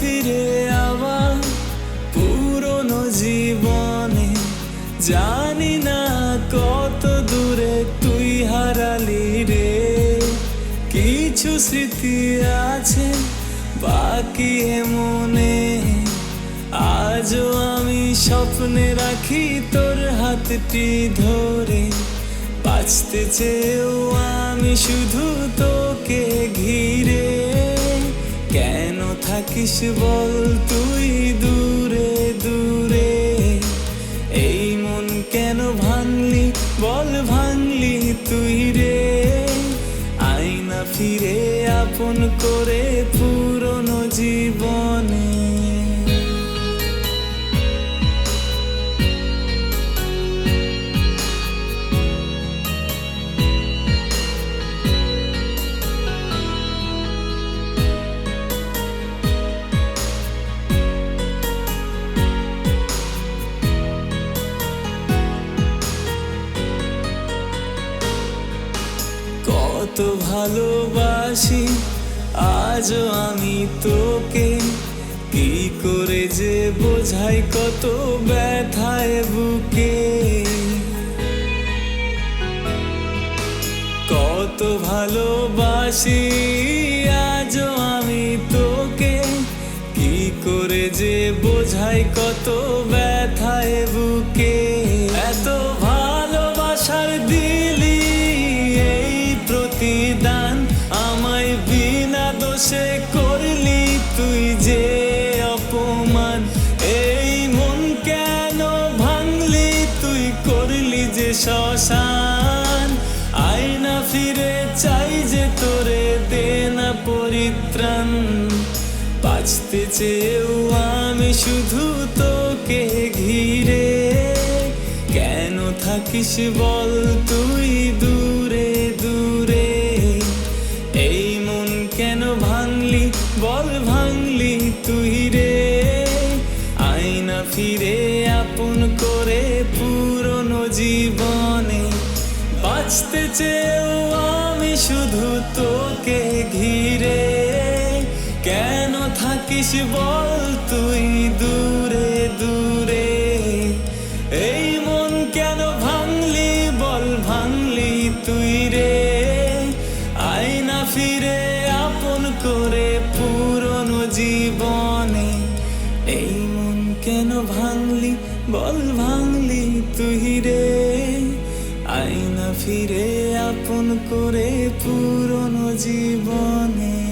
ফিরে আবার পুরনো জীবনে জানি না কত দূরে তুই হারালি রে। কিছু স্মৃতি আছে, বাকি মনে। আজও আমি স্বপ্নে রাখি তোর হাতটি ধরে। বাঁচতে চেয়েও আমি শুধু তোকে ঘি থাকিস বল তুই দূরে দূরে। এই মন কেন ভাঙলি? বল ভাঙলি তুই রে। আয়না ফিরে আপন করে পুরনো কত ভালোবাসি, আজও আমি তোকে। কি করে যে বোঝাই কত ব্যথায় বুকে। কত ভালোবাসি, আজও আমি তোকে। কি করে যে বোঝাই কত করলি যে শ্মশান। আয়না ফিরে চাই যে তোরে দে না পরিত্রাণ। বাঁচতে চেয়েও আমি শুধু তোকে ঘিরে। কেন থাকিস বল তুই দূরে? জীবনে বাঁচতে চেয়েও আমি শুধু তোকে ঘিরে। কেন থাকিস বল তুই দূরে দূরে? এই মন কেন ভাঙলি বল ভাঙলি তুই রে? আয়না ফিরে আপন করে পুরনো জীবনে এই মন কেন ভাঙলি বল ভাঙলি তুই রে? ফিরে আপন করে পুরনো জীবনে